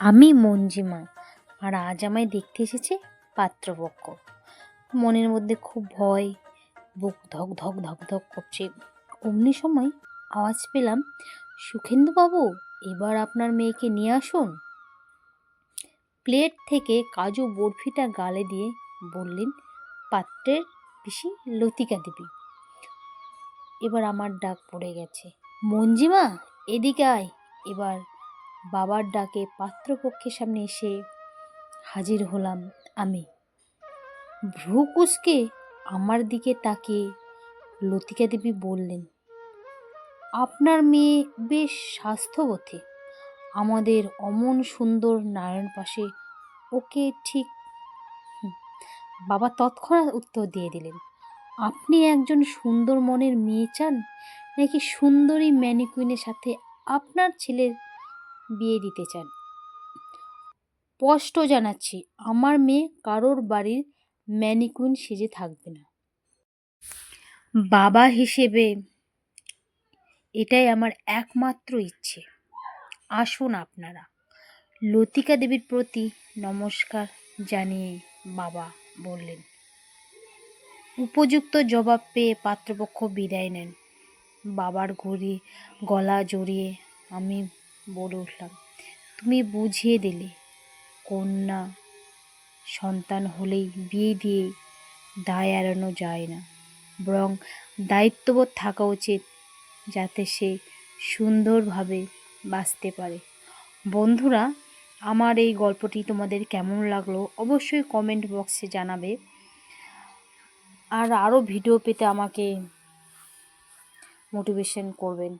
আমি মঞ্জিমা, আর আজ আমায় দেখতে এসেছে পাত্রপক্ষ। মনের মধ্যে খুব ভয়, বুক ধক ধক ধক ধক করছে। অমনি সময় আওয়াজ পেলাম, সুখেন্দুবাবু, এবার আপনার মেয়েকে নিয়ে আসুন। প্লেট থেকে কাজু বরফিটা গালে দিয়ে বললেন, পাত্রের পিসি লতিকা দেবী। এবার আমার ডাক পড়ে গেছে। মঞ্জিমা, এদিকে আয়। এবার বাবার ডাকে পাত্রপক্ষের সামনে এসে হাজির হলাম আমি। ভ্রু কুচকে আমার দিকে তাকিয়ে লতিকা দেবী বললেন, আপনার মেয়ে বেশ স্বাস্থ্যবতী। আমাদের অমন সুন্দর নারায়ণ পাশে ওকে ঠিক বাবা তৎক্ষণাৎ উত্তর দিয়ে দিলেন, আপনি একজন সুন্দর মনের মেয়ে চান? নাকি সুন্দরী ম্যানিকুইনের সাথে আপনার ছেলের বিয়ে দিতে চান। স্পষ্ট জানাচ্ছি, আমার মেয়ে কারোর বাড়ির ম্যানিকুইন সেজে থাকবে না। বাবা হিসেবে এটাই আমার একমাত্র ইচ্ছে। আসুন আপনারা। লতিকা দেবীর প্রতি নমস্কার জানিয়ে বাবা বললেন, উপযুক্ত জবাব পেয়ে পাত্রপক্ষ বিদায় নেন। বাবার ঘড়ি গলা জড়িয়ে আমি বলে উঠলাম, তুমি বুঝিয়ে দিলে, কন্যা সন্তান হলেই বিয়ে দিয়ে দায় এড়ানো যায় না। বরং দায়িত্ববোধ থাকা উচিত যাতে সে সুন্দরভাবে বাঁচতে পারে। বন্ধুরা, আমার এই গল্পটি তোমাদের কেমন লাগল অবশ্যই কমেন্ট বক্সে জানাবে। আর আরও ভিডিও পেতে আমাকে মোটিভেশন করবেন।